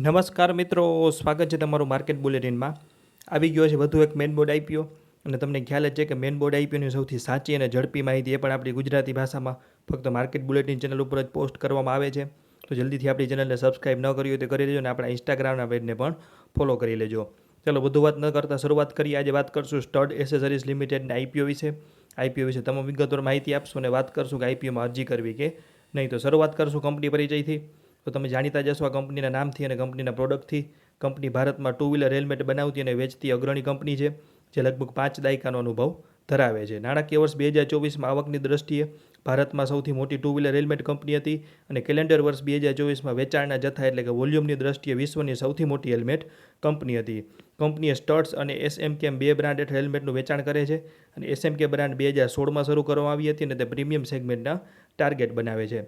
નમસ્કાર મિત્રો, સ્વાગત છે તમારું માર્કેટ બુલેટિનમાં. આવી ગયો છે વધુ એક મેન બોર્ડ આઈપીઓ અને તમને ખ્યાલ જ છે કે મેન બોર્ડ આઈપીઓની સૌથી સાચી અને ઝડપી માહિતી એ પણ આપણી ગુજરાતી ભાષામાં ફક્ત માર્કેટ બુલેટિન ચેનલ ઉપર જ પોસ્ટ કરવામાં આવે છે. તો જલ્દીથી આપણી ચેનલને સબસ્ક્રાઇબ ન કરી હોય તો કરી લેજો અને આપણા ઇન્સ્ટાગ્રામના પેજને પણ ફોલો કરી લેજો. ચાલો, વધુ વાત ન કરતાં શરૂઆત કરીએ. આજે વાત કરશું સ્ટડ એસેસરીઝ લિમિટેડના આઈપીઓ વિશે. આઈપીઓ વિશે તમામ વિગતવાર માહિતી આપશું અને વાત કરશું કે આઈપીઓમાં અરજી કરવી કે નહીં. તો શરૂઆત કરશું કંપની પરિચયથી. તો તમે જાણીતા જશો આ કંપનીના નામથી અને કંપનીના પ્રોડક્ટથી. કંપની ભારતમાં ટુ વ્હીલર હેલ્મેટ બનાવતી અને વેચતી અગ્રણી કંપની છે, જે લગભગ પાંચ દાયકાનો અનુભવ ધરાવે છે. નાણાકીય વર્ષ બે હજાર ચોવીસમાં આવકની દ્રષ્ટિએ ભારતમાં સૌથી મોટી ટુ વ્હીલર હેલ્મેટ કંપની હતી અને કેલેન્ડર વર્ષ બે હજાર ચોવીસમાં વેચાણના જથ્થા એટલે કે વોલ્યુમની દ્રષ્ટિએ વિશ્વની સૌથી મોટી હેલ્મેટ કંપની હતી. કંપનીએ સ્ટર્ટ્સ અને એસએમકેમ બે બ્રાન્ડ હેઠળ હેલ્મેટનું વેચાણ કરે છે અને એસએમકે બ્રાન્ડ બે હજાર સોળમાં શરૂ કરવામાં આવી હતી અને તે પ્રીમિયમ સેગમેન્ટના ટાર્ગેટ બનાવે છે.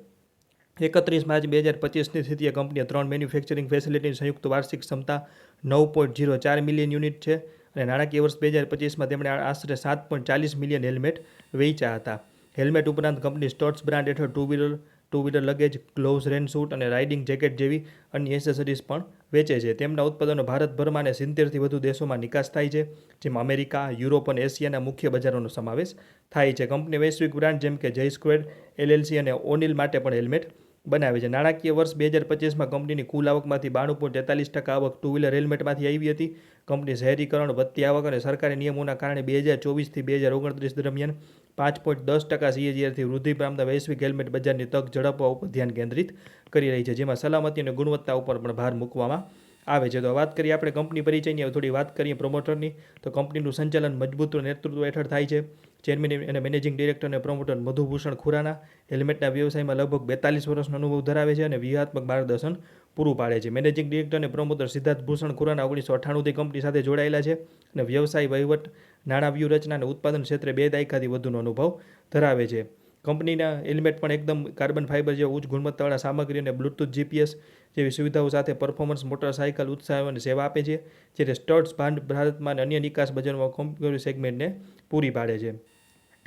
એકત્રીસ માર્ચ બે હજાર પચીસની સ્થિતિએ કંપનીએ ત્રણ મેન્યુફેક્ચરિંગ ફેસિલિટીની સંયુક્ત વાર્ષિક ક્ષમતા નવ પોઈન્ટ જીરો ચાર મિલિયન યુનિટ છે અને નાણાકીય વર્ષ બે હજાર પચીસમાં તેમણે આશરે સાત પોઈન્ટ ચાલીસ મિલિયન હેલ્મેટ વેચ્યા હતા. હેલ્મેટ ઉપરાંત કંપની સ્ટોટ્સ બ્રાન્ડ હેઠળ two wheeler two wheeler luggage gloves rain suit અને રાઇડિંગ જેકેટ જેવી અન્ય એસેસરીઝ પણ વેચે છે. તેમના ઉત્પાદનો ભારતભરમાં અને સિત્તેરથી વધુ દેશોમાં નિકાસ થાય છે, જેમાં અમેરિકા, યુરોપ અને એશિયાના મુખ્ય બજારોનો સમાવેશ થાય છે. કંપની વૈશ્વિક બ્રાન્ડ જેમ કે જય સ્ક્વેર એલએલસી અને ઓનિલ માટે પણ હેલ્મેટ બનાવે છે. નાણાકીય વર્ષ બે હજાર પચીસમાં કંપનીની કુલ આવકમાંથી બાણું પોઈન્ટ તેતાલીસ ટકા આવક ટુ વ્હીલર હેલ્મેટમાંથી આવી હતી. કંપની શહેરીકરણ, વધતી આવક અને સરકારી નિયમોના કારણે બે હજાર ચોવીસથી બે હજાર ઓગણત્રીસ દરમિયાન પાંચ પોઈન્ટ દસ ટકા સીએજીઆરથી વૃદ્ધિ પામતા વૈશ્વિક હેલ્મેટ બજારની તક ઝડપવા ઉપર ધ્યાન કેન્દ્રિત કરી રહી છે, જેમાં સલામતી અને ગુણવત્તા ઉપર પણ ભાર મૂકવામાં આવે છે. તો વાત કરીએ આપણે કંપની પરિચયની. થોડી વાત કરીએ પ્રમોટરની તો કંપનીનું સંચાલન મજબૂત નેતૃત્વ હેઠળ થાય છે. ચેરમેન અને મેનેજિંગ ડિરેક્ટર અને પ્રમોટર મધુભૂષણ ખુરાના હેલ્મેટના વ્યવસાયમાં લગભગ બેતાલીસ વર્ષનો અનુભવ ધરાવે છે અને વ્યૂહાત્મક માર્ગદર્શન પૂરું પાડે છે. મેનેજિંગ ડિરેક્ટર અને પ્રમોટર સિદ્ધાર્થ ભૂષણ ખુરાના ઓગણીસો અઠ્ઠાણુંથી કંપની સાથે જોડાયેલા છે અને વ્યવસાય વહીવટ નાણાં વ્યૂહરચના અને ઉત્પાદન ક્ષેત્રે બે દાયકાથી વધુનો અનુભવ ધરાવે છે. કંપનીના હેલ્મેટ પણ એકદમ કાર્બન ફાઇબર જેવા ઉચ્ચ ગુણવત્તાવાળા સામગ્રી અને બ્લૂટૂથ જીપીએસ જેવી સુવિધાઓ સાથે પરફોર્મન્સ મોટરસાઇકલ ઉત્સાહ અને સેવા આપે છે જ્યારે સ્ટર્ટ્સ ભાંડ, ભારતમાં અને અન્ય નિકાસ બજારમાં કોમ્પ્યુટર સેગમેન્ટને પૂરી પાડે છે.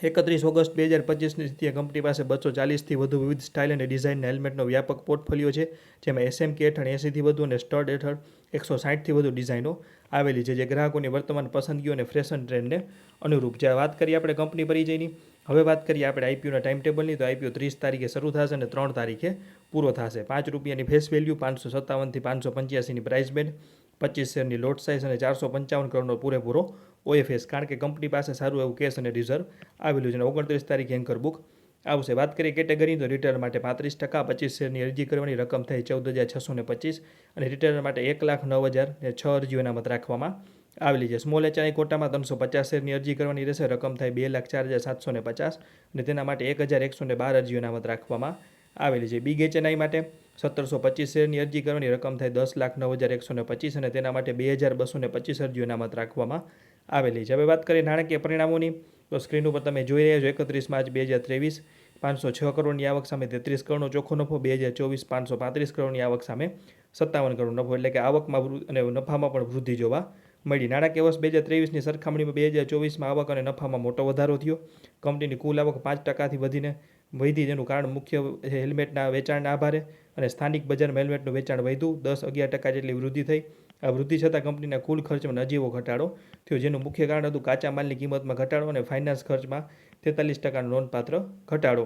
એકત્રીસ ઓગસ્ટ બે હજાર પચીસની સ્થિતિએ કંપની પાસે બસો ચાલીસથી વધુ વિવિધ સ્ટાઇલ અને ડિઝાઇનના હેલ્મેટનો વ્યાપક પોર્ટફોલિયો છે, જેમાં એસએમકે હેઠળ એંસીથી વધુ અને સ્ટડ હેઠળ એકસો સાઠથી વધુ ડિઝાઇનો આવેલી છે, જે ગ્રાહકોની વર્તમાન પસંદગીઓ અને ફેશન ટ્રેન્ડને અનુરૂપ છે. વાત કરીએ આપણે કંપની પરિચયની. હવે વાત કરીએ આપણે આઈપીઓના ટાઈમ ટેબલની તો આઈપીઓ ત્રીસ તારીખે શરૂ થશે અને ત્રણ તારીખે પૂરો થશે. પાંચ રૂપિયાની ફેસ વેલ્યુ પાંચસો સત્તાવનથી પાંચસો પંચ્યાસીની પ્રાઇસ બેન્ડ પચીસ શેરની લોટ સાઇઝ અને ચારસો પંચાવન કરોડનો પૂરેપૂરો ઓએફએસ, કારણ કે કંપની પાસે સારું એવું કેશ અને રિઝર્વ આવેલું છે અને ઓગણત્રીસ તારીખે એન્કર બુક આવશે. વાત કરીએ કેટેગરી તો રિટેલર માટે પાંત્રીસ ટકા પચીસ શેરની અરજી કરવાની રકમ થઈ ચૌદ હજાર છસો ને પચીસ અને રિટેલર માટે એક લાખ નવ હજાર ને છ અરજીઓ અનામત રાખવામાં આવેલી છે. સ્મોલ એચઆઈ કોટામાં ત્રણસો પચાસ શેરની અરજી કરવાની રહેશે. રકમ થાય બે લાખ ચાર હજાર સાતસો ને પચાસ અને તેના માટે એક હજાર એકસો ને બાર અરજીઓ અનામત રાખવામાં આવેલી છે. બિગ એચએનઆઈ માટે સત્તરસો પચીસ શેરની અરજી કરવાની રકમ થાય દસ લાખ નવ હજાર એકસો ને પચીસ અને તેના માટે બે હજાર બસો ને પચીસ અરજીઓ અનામત રાખવામાં આવેલી છે. હવે વાત કરીએ નાણાકીય પરિણામોની. તો સ્ક્રીન ઉપર તમે જોઈ રહ્યા છો, એકત્રીસ માર્ચ બે હજાર ત્રેવીસ, પાંચસો છ કરોડની આવક સામે તેત્રીસ કરોડનો ચોખ્ખો નફો, બે હજાર ચોવીસ, પાંચસો પાંત્રીસ કરોડની આવક સામે સત્તાવન કરોડ નફો. એટલે કે આવકમાં અને નફામાં પણ વૃદ્ધિ જોવા મળી. નાણાકીય વર્ષ બે હજાર ત્રેવીસની સરખામણીમાં બે હજાર ચોવીસમાં આવક અને નફામાં મોટો વધારો થયો. કંપનીની કુલ આવક પાંચ ટકાથી વધીને, વધી જેનું કારણ મુખ્ય હેલ્મેટના વેચાણના આભારે અને સ્થાનિક બજારમાં હેલ્મેટનું વેચાણ વધ્યું. દસ અગિયાર ટકા જેટલી વૃદ્ધિ થઈ. આ વૃદ્ધિ છતાં કંપનીના કુલ ખર્ચમાં નજીવો ઘટાડો થયો, જેનું મુખ્ય કારણ હતું કાચા માલની કિંમતમાં ઘટાડો અને ફાઇનાન્સ ખર્ચમાં તેતાલીસ ટકાનો નોંધપાત્ર ઘટાડો.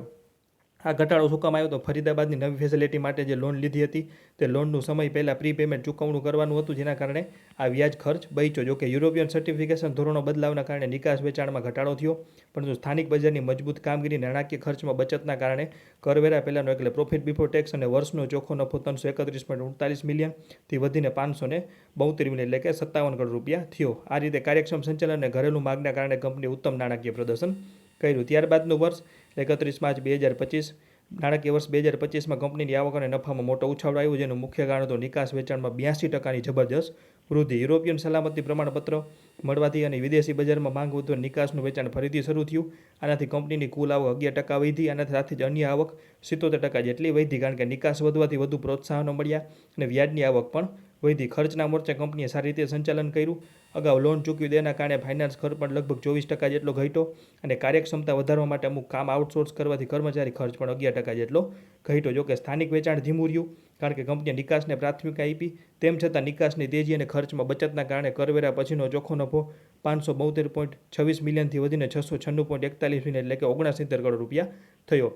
આ ઘટાડો શું આવ્યો તો ફરીદાબાદની નવી ફેસિલિટી માટે જે લોન લીધી હતી, તે લોનનું સમય પહેલાં પ્રી પેમેન્ટ ચૂકવણું કરવાનું હતું, જેના કારણે આ વ્યાજ ખર્ચ બચ્યો. જોકે યુરોપિયન સર્ટિફિકેશન ધોરણો બદલાવના કારણે નિકાસ વેચાણમાં ઘટાડો થયો, પરંતુ સ્થાનિક બજારની મજબૂત કામગીરી નાણાકીય ખર્ચમાં બચતના કારણે કરવેરા પહેલાંનો એટલે પ્રોફિટ બિફોર ટેક્સ અને વર્ષનો ચોખ્ખો નફો ત્રણસો એકત્રીસ પોઈન્ટ ઉડતાલીસ મિલિયનથી વધીને પાંચસો ને બોતેર મિલિયન એટલે કે સત્તાવન કરોડ રૂપિયા થયો. આ રીતે કાર્યક્ષમ સંચાલન અને ઘરેલું માગના કારણે કંપની ઉત્તમ નાણાકીય પ્રદર્શન કર્યું. ત્યારબાદનું વર્ષ એકત્રીસ માર્ચ બે હજાર પચીસ, નાણાકીય વર્ષ બે હજાર પચીસમાં કંપનીની આવક અને નફામાં મોટો ઉછાળો આવ્યો, જેનું મુખ્ય કારણ હતું નિકાસ વેચાણમાં બ્યાસી ટકાની જબરજસ્ત વૃદ્ધિ. યુરોપિયન સલામતી પ્રમાણપત્ર મળવાથી અને વિદેશી બજારમાં માંગ વધુ નિકાસનું વેચાણ ફરીથી શરૂ થયું. આનાથી કંપનીની કુલ આવક અગિયાર ટકા વધી, આનાથી સાથે જ અન્ય આવક સિત્તોતેર ટકા જેટલી વધી, કારણ કે નિકાસ વધવાથી વધુ પ્રોત્સાહનો મળ્યા અને વ્યાજની આવક પણ વધી ખર્ચના મોરચે કંપનીએ સારી રીતે સંચાલન કર્યું. અગાઉ લોન ચૂકવી દેના કારણે ફાઇનાન્સ ખર્ચ પણ લગભગ ચોવીસ ટકા જેટલો ઘટ્યો અને કાર્યક્ષમતા વધારવા માટે અમુક કામ આઉટસોર્સ કરવાથી કર્મચારી ખર્ચ પણ અગિયાર ટકા જેટલો ઘટ્યો. જોકે સ્થાનિક વેચાણ ધીમું રહ્યું, કારણ કે કંપનીએ નિકાસને પ્રાથમિકતા આપી, તેમ છતાં નિકાસની તેજી અને ખર્ચમાં બચતના કારણે કરવેરા પછીનો ચોખ્ખો નફો પાંચસો બોતેર પોઈન્ટ છવ્વીસ મિલિયનથી વધીને છસો છન્નું પોઈન્ટ એકતાલીસ મિલિયન એટલે કે ઓગણસિત્તેર કરોડ રૂપિયા થયો.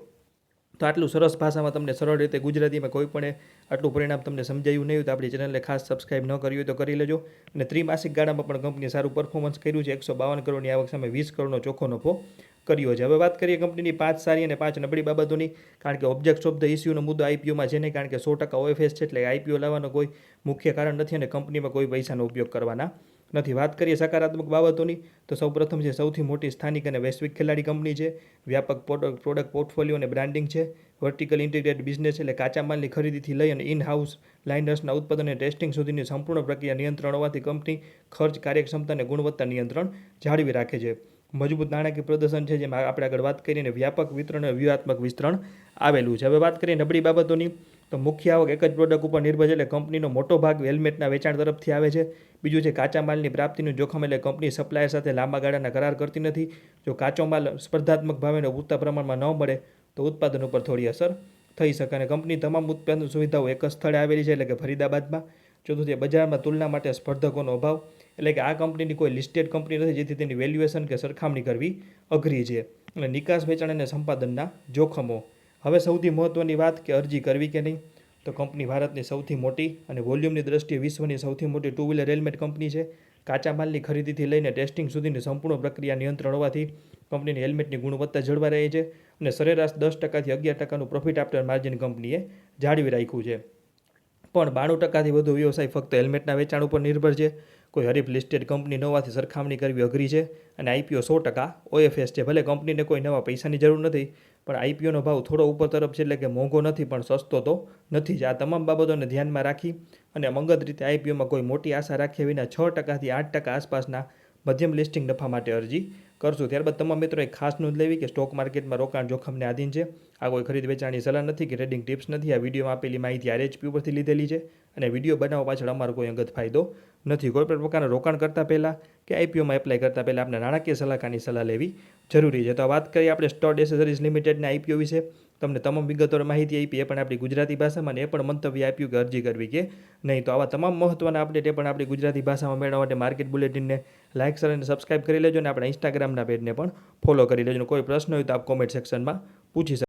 તો આટલું સરસ ભાષામાં તમને સરળ રીતે ગુજરાતીમાં કોઈ પણ આટલું પરિણામ તમને સમજાયું નહીં તો આપણી ચેનલને ખાસ સબસ્ક્રાઇબ ન કરી હોય તો કરી લેજો. અને ત્રિમાસિક ગાળામાં પણ કંપનીએ સારું પરફોર્મન્સ કર્યું છે. એકસો બાવન કરોડની આવક સામે વીસ કરોડનો ચોખ્ખો નફો કર્યો છે. હવે વાત કરીએ કંપનીની પાંચ સારી અને પાંચ નબળી બાબતોની. કારણ કે ઓબ્જેક્ટ ઓફ ધ ઇસ્યુનો મુદ્દો આઈપીઓમાં છે નહીં. કારણ કે સો ટકા ઓએફએસ છે એટલે આઈપીઓ લાવવાનો કોઈ મુખ્ય કારણ નથી અને કંપનીમાં કોઈ પૈસાનો ઉપયોગ કરવાના નથી. વાત કરીએ સકારાત્મક બાબતોની, તો સૌપ્રથમ છે, સૌથી મોટી સ્થાનિક અને વૈશ્વિક ખેલાડી કંપની છે. વ્યાપક પ્રોડક્ટ પોર્ટફોલિયો અને બ્રાન્ડિંગ છે. વર્ટિકલ ઇન્ટિગ્રેટ બિઝનેસ એટલે કાચા માલની ખરીદીથી લઈ અને ઇન હાઉસ લાઇનર્સના ઉત્પાદન અને ટેસ્ટિંગ સુધીની સંપૂર્ણ પ્રક્રિયા નિયંત્રણ હોવાથી કંપની ખર્ચ કાર્યક્ષમતા અને ગુણવત્તા નિયંત્રણ જાળવી રાખે છે. મજબૂત નાણાકીય પ્રદર્શન છે, જેમાં આપણે આગળ વાત કરીને વ્યાપક વિતરણ અને વ્યૂહાત્મક વિસ્તરણ આવેલું છે. હવે વાત કરીએ નબળી બાબતોની, તો મુખ્ય આવક એક જ પ્રોડક્ટ ઉપર નિર્ભર છે, એટલે કંપનીનો મોટો ભાગ હેલ્મેટના વેચાણ તરફથી આવે છે. બીજું છે, કાચા માલની પ્રાપ્તિનું જોખમ એટલે કંપની સપ્લાયર સાથે લાંબા ગાળાના કરાર કરતી નથી. જો કાચો માલ સ્પર્ધાત્મક ભાવેને પૂરતા પ્રમાણમાં ન મળે, તો ઉત્પાદન ઉપર થોડી અસર થઈ શકે. અને કંપની તમામ ઉત્પાદન સુવિધાઓ એક જ સ્થળે આવેલી છે, એટલે કે ફરીદાબાદમાં. ચોથું છે, બજારમાં તુલના માટે સ્પર્ધકોનો અભાવ. એટલે કે આ કંપનીની કોઈ લિસ્ટેડ કંપની નથી જેથી તેની વેલ્યુએશન કે સરખામણી કરવી અઘરી છે. અને નિકાસ વેચાણ અને સંપાદનના જોખમો. હવે સૌથી મહત્ત્વની વાત કે અરજી કરવી કે નહીં? તો કંપની ભારતની સૌથી મોટી અને વોલ્યુમની દ્રષ્ટિએ વિશ્વની સૌથી મોટી ટુ વ્હીલર હેલ્મેટ કંપની છે. કાચા માલની ખરીદીથી લઈને ટેસ્ટિંગ સુધીની સંપૂર્ણ પ્રક્રિયા નિયંત્રણ હોવાથી કંપનીની હેલ્મેટની ગુણવત્તા જળવાઈ રહી છે અને સરેરાશ દસ ટકાથી અગિયાર ટકાનું પ્રોફિટ આફ્ટર માર્જિન કંપનીએ જાળવી રાખ્યું છે. પણ બાણું ટકાથી વધુ વ્યવસાય ફક્ત હેલ્મેટના વેચાણ ઉપર નિર્ભર છે. કોઈ હરીફ લિસ્ટેડ કંપની ન હોવાથી સરખામણી કરવી અઘરી છે અને આઈપીઓ સો ટકા ઓએફએસ છે. ભલે કંપનીને કોઈ નવા પૈસાની જરૂર નથી, પણ આઈપીઓનો ભાવ થોડો ઉપર તરફ છે એટલે કે મોંઘો નથી, પણ સસ્તો તો નથી. જ આ તમામ બાબતોને ધ્યાનમાં રાખી અને મંગત રીતે આઈપીઓમાં કોઈ મોટી આશા રાખ્યા વિના છ ટકાથી આઠ ટકા આસપાસના મધ્યમ લિસ્ટિંગ નફા માટે અરજી કરશું. ત્યારબાદ તમામ મિત્રોએ ખાસ નોંધ લેવી કે સ્ટોક માર્કેટમાં રોકાણ જોખમને આધીન છે. આ કોઈ ખરીદ વેચાણની સલાહ નથી કે ટ્રેડિંગ ટિપ્સ નથી, આ વિડીયોમાં આપેલી માહિતી આરએચપી ઉપરથી લીધેલી છે અને વીડિયો બનાવવા પાછળ અમારો કોઈ અંગત ફાયદો નથી. કોઈ પણ પ્રકારના રોકાણ કરતાં પહેલાં કે આઈપીઓમાં એપ્લાય કરતાં પહેલાં આપણે નાણાકીય સલાહકારની સલાહ લેવી જરૂરી છે. તો વાત કરીએ આપણે સ્ટોડ એસેસરીઝ લિમિટેડના આઈપીઓ વિશે. તમને તમામ વિગતોર માહિતી આપી, એ પણ આપણી ગુજરાતી ભાષામાં અને એ પણ મંતવ્ય આપ્યું કે અરજી કરવી કે નહીં. તો આવા તમામ મહત્ત્વના અપડેટ એ પણ આપણી ગુજરાતી ભાષામાં મેળવવા માટે માર્કેટ બુલેટિનને લાઇક શેર અને સબસ્ક્રાઇબ કરી લેજો અને આપણા ઇન્સ્ટાગ્રામના પેજને પણ ફોલો કરી લેજો. કોઈ પ્રશ્ન હોય તો આપ કોમેન્ટ સેક્શનમાં પૂછી શકો